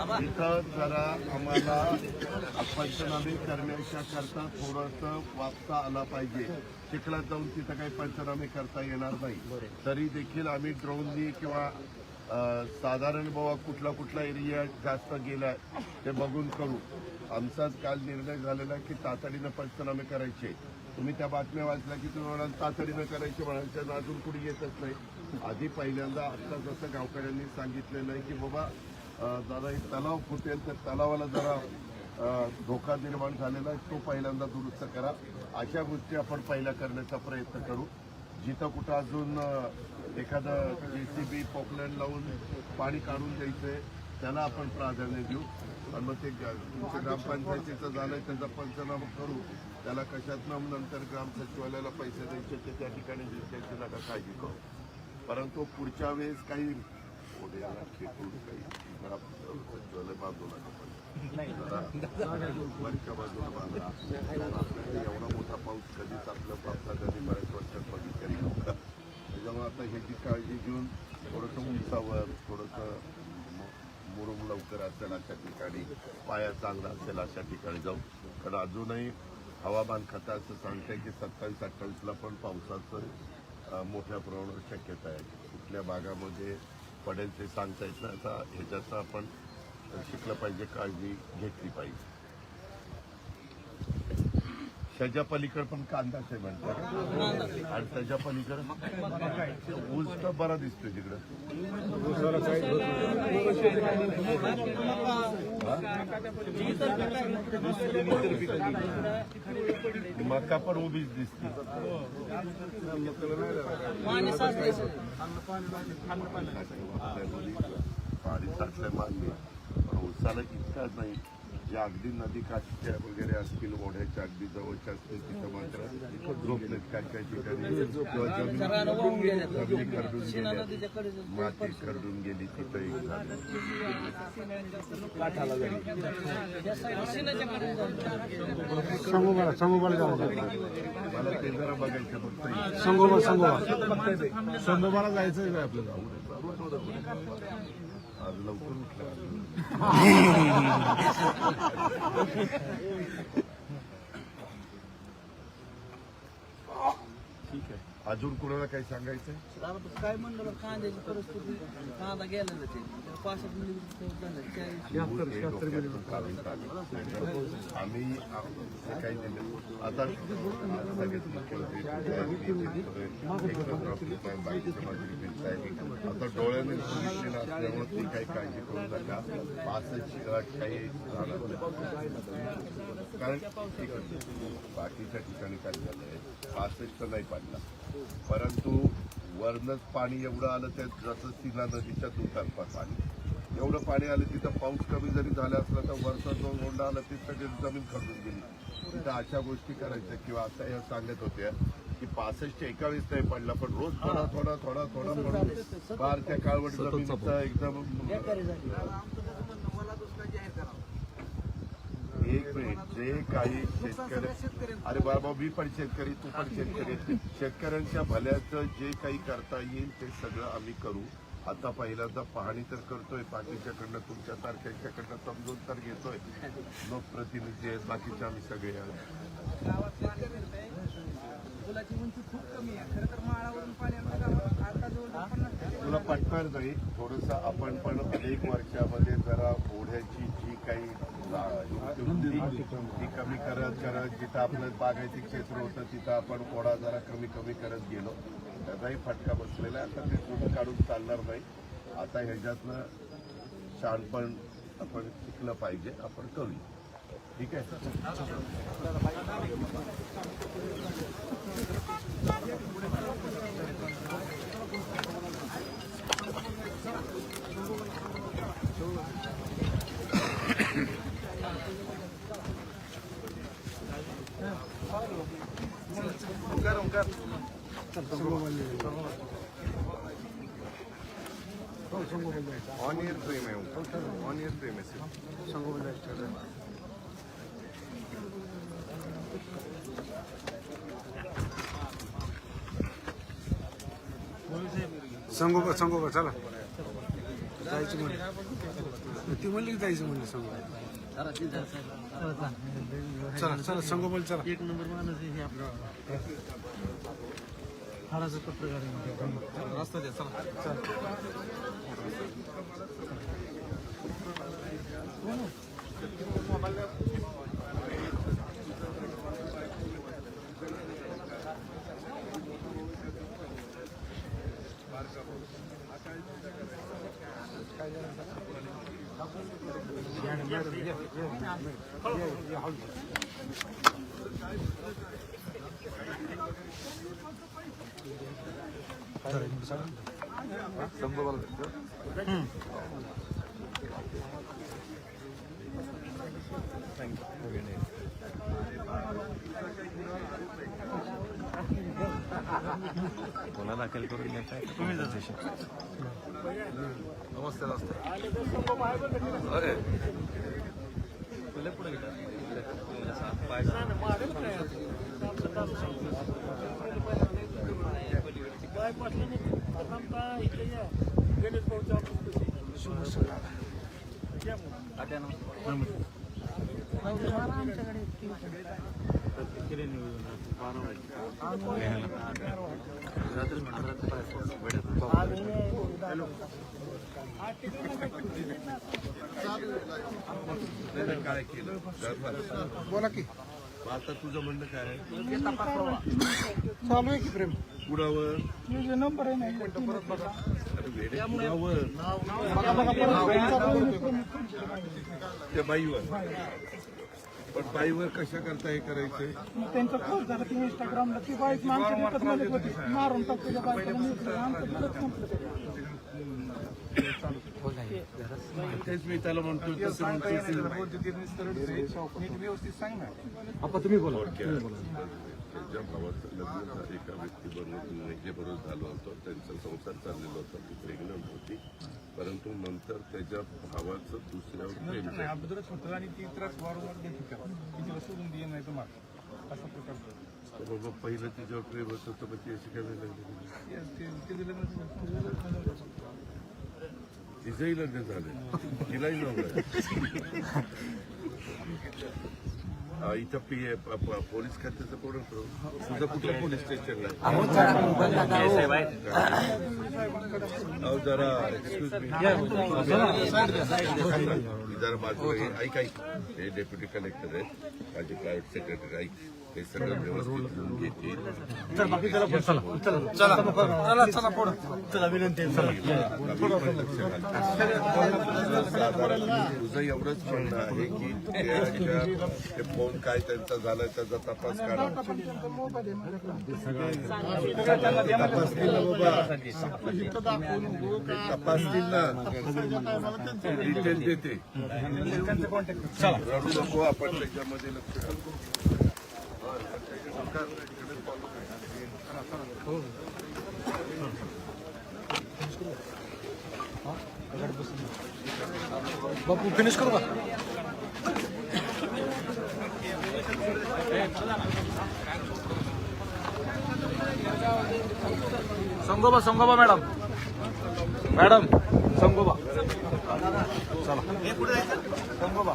इथं जरा आम्हाला पंचनामे करण्याच्या करता थोडंसं वाचता आला पाहिजे. चिखलात जाऊन तिथं काही पंचनामे करता येणार नाही. तरी देखील आम्ही ड्रोननी किंवा साधारण बाबा कुठला कुठला एरिया जास्त गेलाय ते बघून करू. आमचाच काल निर्णय झालेला की तातडीनं पंचनामे करायचे. तुम्ही त्या बातम्या वाचल्या की तुम्ही म्हणाल तातडीनं करायचे म्हणायचं अजून कुठे येतच नाही. आधी पहिल्यांदा आत्ता जसं गावकऱ्यांनी सांगितलेलं आहे की बाबा जरा दादा एक तलाव फुटेल तर तलावाला जरा धोका निर्माण झालेला आहे तो पहिल्यांदा दुरुस्त करा. अशा गोष्टी आपण पहिल्या करण्याचा प्रयत्न करू. जिथं कुठं अजून एखादं जे सी बी पॉपलँड लावून पाणी काढून द्यायचंय त्याला आपण प्राधान्य देऊ. आणि मग ते ग्रामपंचायतीचं झालं ग्रामपंचायतीचं झालंय त्याचा पंचनामा करू. त्याला कशातनं नंतर ग्राम सचिवालयाला पैसे द्यायचे ते त्या ठिकाणी त्याची नका काळजी करू. परंतु पुढच्या वेळेस काही ओढ्याला खेटून काही जरा बाजूला वरच्या बाजूला बांधा एवढा मोठा पाऊस कधीच आपलं पावसा कधी बऱ्याच वर्षात बघितलेला नव्हता त्याच्यामुळे आता ह्याची काळजी घेऊन थोडंसं उंचावर थोडंसं मु- मुरुम लवकर असेल अशा ठिकाणी पाया चांगला असेल अशा ठिकाणी जाऊ कारण अजूनही हवामान खाता असं सांगतंय की सत्तावीस अठ्ठावीसला पण पावसाचं मोठ्या प्रमाणावर शक्यता आहे कुठल्या भागामध्ये पडेल ते सांगता येत नाही. आता ह्याच्याचं आपण शिकलं पाहिजे काळजी घेतली पाहिजे. त्याच्या पलीकडे पण कांदाच आहे म्हणतात आणि त्याच्या पलीकडे ऊस तर बरा दिसतोय तिकडं. मका पण उभीच दिसते. पाणी साठलंय मान्य पण ऊसाला इतकाच नाही. जे अगदी नदी काठच्या वगैरे असतील ओढ्याच्या अगदी जवळच्या असतील तिथं मात्र झोपलेत काय काय ठिकाणी जमीन खरडून गेल्या. माती खरडून गेली तिथं एक मला ते जरा बघायचं फक्त. संगोबा संगोबा. संगोबाला जायचं आहे आपल्याला? आज लवकर उठलं ठीक आहे अजून कोणाला काही सांगायचं काय म्हणलं बरं, कांद्याची परिस्थिती? कांदा गेला ना ते. पासष्ट मिली झालं. चाळीस. आम्ही काही दिलं आता सगळेच मुख्यमंत्री एकनाथराव डोळ्याने असल्यामुळे ती काही काळजी करू नका. पासष्टची अट काही राहणार नाही. कारण बाकीच्या ठिकाणी काय झालंय? पासष्ट नाही पडला. परंतु वरनच पाणी एवढं आलं त्या जसं सीना नदीच्या दुतर्फा पाणी. एवढं पाणी आलं तिथं पाऊस कमी जरी झाला असला तर वरचा जो रोंडा आला ती सगळी जमीन खरडून गेली. तिथं अशा गोष्टी करायच्या किंवा आता या सांगत होत्या की पासष्ट एका वेळेस नाही पडला पण रोज थोडा थोडा थोडा थोडा पडून फार त्या काळवट जमिनीचा एकदम एक मिनिट जे काही शेतकरी अरे बाबा मी पण शेतकरी तू पण शेतकरी. शेतकऱ्यांच्या भल्याचं जे काही करता येईल ते सगळं आम्ही करू. आता पहिल्यांदा पाहणी तर करतोय. बाकीच्याकडनं तुमच्यासारख्यांच्याकडनं समजून तर घेतोय. लोकप्रतिनिधी आहेत. बाकीचे आम्ही सगळे आहोत. फुलाची उंची खूप कमी आहे खरं तर माळावरून पाणी आलं गावात आता जवळजवळ पन्नास टक्के तुला पटणार नाही थोडस आपण पण अनेक वर्षामध्ये जरा ओढ्याची जी काही ती कमी करत करत जिथं आपलं बागायती क्षेत्र होतं तिथं आपण ओढा जरा कमी कमी करत गेलो. त्याचाही फटका बसलेला आहे. आता ते कुठं काढून चालणार नाही. आता ह्याच्यातनं शानपण आपण शिकलं पाहिजे. आपण करूया ठीक आहे? ओंकार ओंकार छ इयर जायचं म्हणजे ती म्हणली जायचं म्हणलं साहेब. चला चला संगोपल चला. एक नंबर माणूस हे आपला. हाडाचं पत्रकार रस्ता द्या चला. नमस्ते नमस्ते काय केलं बोला की. आता तुझं म्हणणं काय आहे? चालू आहे की प्रेम? कुणावर नंबर आहे अरे वेडे कुणावर त्या बाईवर. पण बाईवर कशा करता हे करायचे? त्यांचं पोस्ट झालं की इंस्टाग्रामला ती बाईक विकत होती मारून टाकतो त्या बाईकला मी इकडे आमचं परत संपलं. तेच मी त्याला म्हणतो तसं म्हणतो व्यवस्थित सांग. ना त्याच्या भावाचं लग्न एका व्यक्तीबरोबर महिलेबरोबर झालं होतं त्यांचा संसार चाललेला होता ती प्रेग्नंट होती परंतु नंतर त्याच्या भावाचं दुसऱ्यावर प्रेम झालं. अगोदरच होतं आणि ती त्रास वारंवार देत होती ती तिला सोडून दे नाही तुम्हाला असा प्रकार तर बाबा पहिलं तिच्यावर प्रेम होत होतं मग ती अशी काय लागली तिचं लग्न तिचंही लग्न झालं. तिलाही नव्हतं हा, इथं पी पोलीस खात्याचं कोण होतं? तुझं कुठलं पोलीस स्टेशनला अहो जरा एक्सक्यूज मी जरा बाजूला ये. ऐक ऐक. हे डेप्युटी कलेक्टर आहेत. माझे प्रायव्हेट सेक्रेटरी ऐक. हे सगळं व्यवस्थित लिहून घेतील तुझं एवढंच म्हणणं आहे की ते फोन काय त्यांचा झाला त्याचा तपास करा. तपासतील ना बाबा. ते तपासतील ना डिटेल देते रडू नको आपण त्याच्यामध्ये लक्ष. बापू फिनिश करू का? संगोबा संगोबा मॅडम मॅडम संगोबा चला संगोबा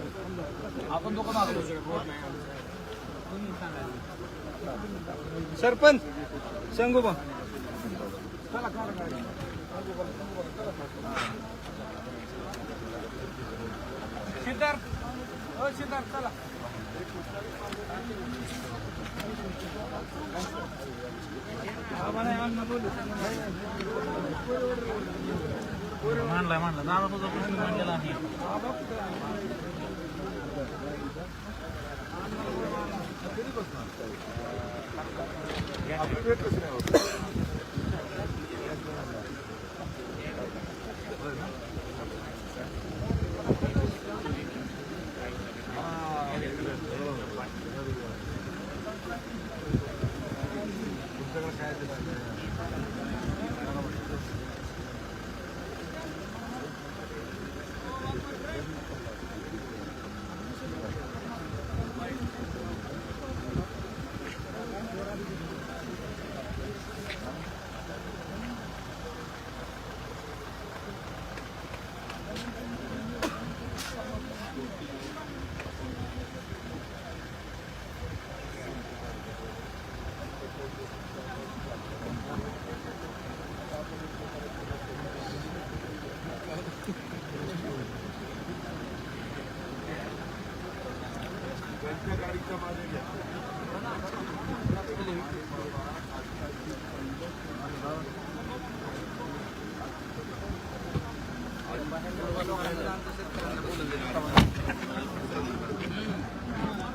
आपण दोघं आलो सरपंच संगोबा सिद्धार्थ हो सिद्धार्थ चला. मांडलाय मांडला दादा तुझा प्रश्न मांडलेला आहे. Afiyet olsun.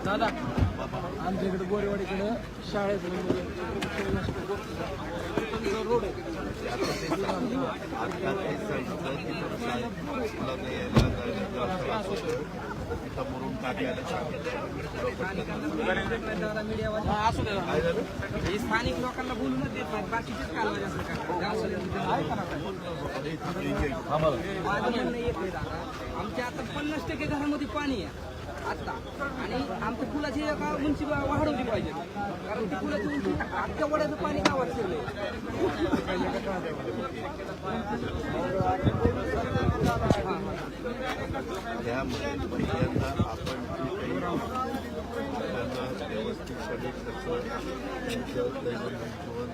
दादा आमच्या इकडे गोरेवाडीकडे शाळेत रोड आहे काय झालं हे स्थानिक लोकांना बोलूनच देत नाही बाकीचेच कालवा आमच्या आता पन्नास टक्के घरामध्ये पाणी आहे आता आणि आमच्या पुलाची एका उंची वाढवली पाहिजे कारण ती पुलाची उंची आमच्या वड्याचं पाणी गावात शिरलंय त्यामुळे पहिल्यांदा आपण जे काही मुलांना व्यवस्थित शाळेत कसं त्यांचं दैनंदिन जीवन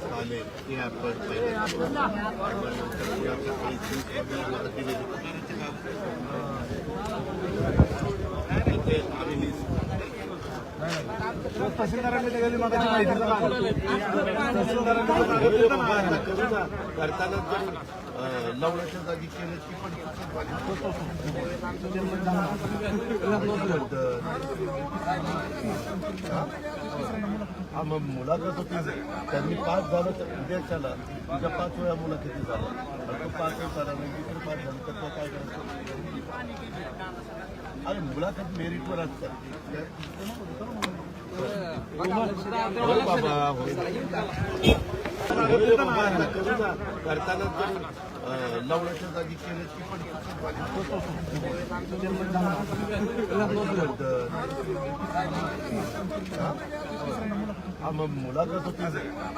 चालेल हे। आपण पहिल्यांदा त्यानंतर जे आपल्या काही फीस वगैरे मला दिलेली कुठे ते आम्ही लिस्ट करताना जागी पण हा मग मुलाखत होती त्यांनी पास झालं तर उद्याच्याला तुझ्या पाच वेळा मुलाखती झाला तो पाच झाला नाही दुसरं पाच झालं तर तो काय करायचं? अरे मुलाखत मेरिटवर असतात. होय बाबा होय करताना जर अं, जागी केलं पण हा मग मुलाखत होती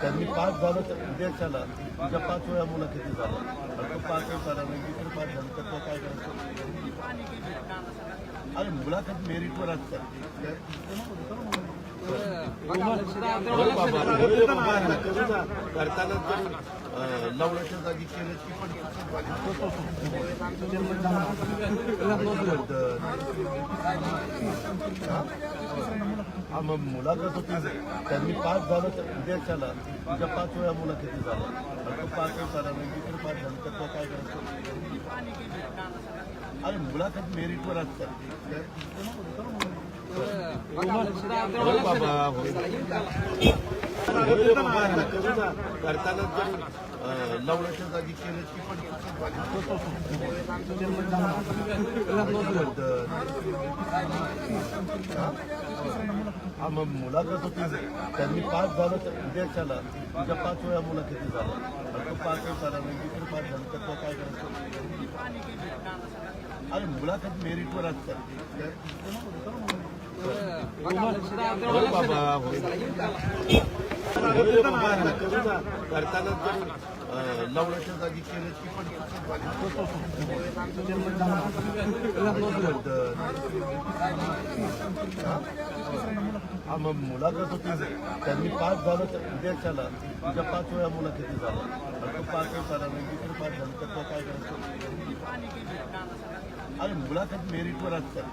त्यांनी पाच झालं तर उद्याच्याला तुझ्या पाच वेळा मुलाखती झाला आणि तो पाच झाला नाही तर पाच झालं तर तो काय करायचं अरे मुलाखत मेरिटवर असतात. करताना जर अं, जागी केलं की पण हा मग मुलाखत होती त्यांनी पाच झालं तर उद्याच्याला तुझ्या पाच वेळा मुलाखती झाला आणि तो पाच झाला नाही पाच झालं तर तो काय करायचं अरे मुलाखत मेरिटवर असतात. करताना जर लवणाच्या जागी केलं की पण हा मग मुलाखत होती त्यांनी पाच झालं तर उद्याच्याला तुझ्या पाच वेळा मुलाखती झाला आणि तो पाच वेळ झाला नाही दुसरं पाच झालं तर तो काय करायचं अरे मुलाखत मेरिटवर असतात करताना जर जागी केलं पण हा मग मुलाखत होती त्यांनी पाच झालं तर उद्याच्याला तुझ्या पाच वेळा मुलाखती झाला तो पाच झाला नाही दुसरं पाच झालं तर काय करायचं अरे मुलाखत मेरिटवर असतात.